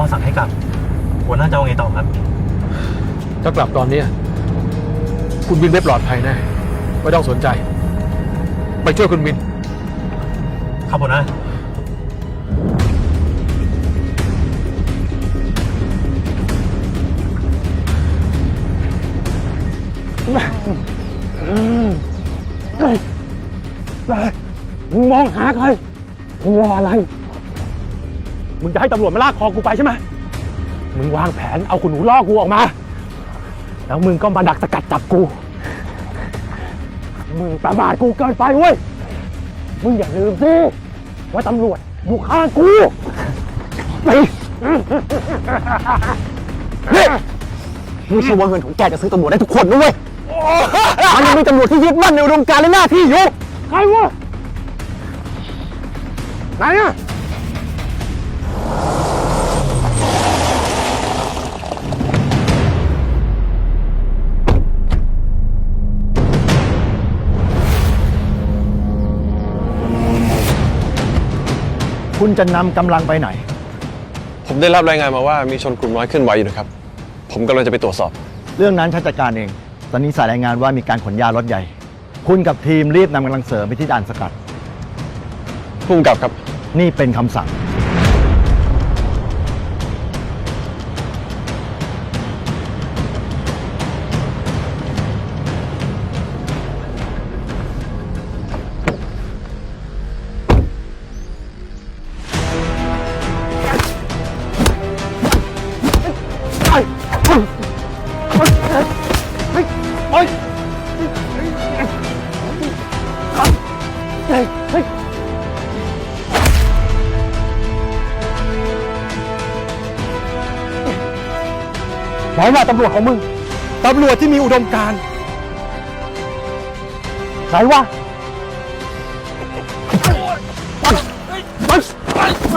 องสั่งให้กลับหัวหน้าจะเอาไงต่อครับ ถ้ากลับตอนเนี้ยคุณวินไม่ปลอดภัยแน่ไม่ต้องสนใจ ไปช่วยคุณวิน ครับหัวหน้ามึงมองหาใครมึงรออะไร มึงจะให้ตำรวจมาลากคอกูไปใช่ไหมมึงวางแผนเอาคุณหนูล่อกูออกมา แล้วมึงก็มาดักสกัดจับกู มึงประมาทกูเกินไปเว้ย มึงอย่าลืมสิว่าตำรวจอยู่ข้างกูไปนี่ไม่ใช่ว่าเงินของแกจะซื้อตำรวจได้ทุกคนนะเว้ยมันยังมีตำรวจที่ยึดมั่นในอุดมการณ์และหน้าที่อยู่ ใครวะไหนอะ คุณจะนำกำลังไปไหน ผมได้รับรายงานมาว่ามีชนกลุ่มน้อยเคลื่อนไหวอยู่นะครับ ผมกำลังจะไปตรวจสอบ เรื่องนั้นฉันจัดการเอง ตอนนี้สายรายงานว่ามีการขนยารถใหญ่ คุณกับทีมรีบนำกำลังเสริมไปที่ด่านสกัด พุ่มกับครับ นี่เป็นคำสั่ง ไหนว่าตำรวจของมึง ตำรวจที่มีอุดมการณ์ไหนวะไปไปไป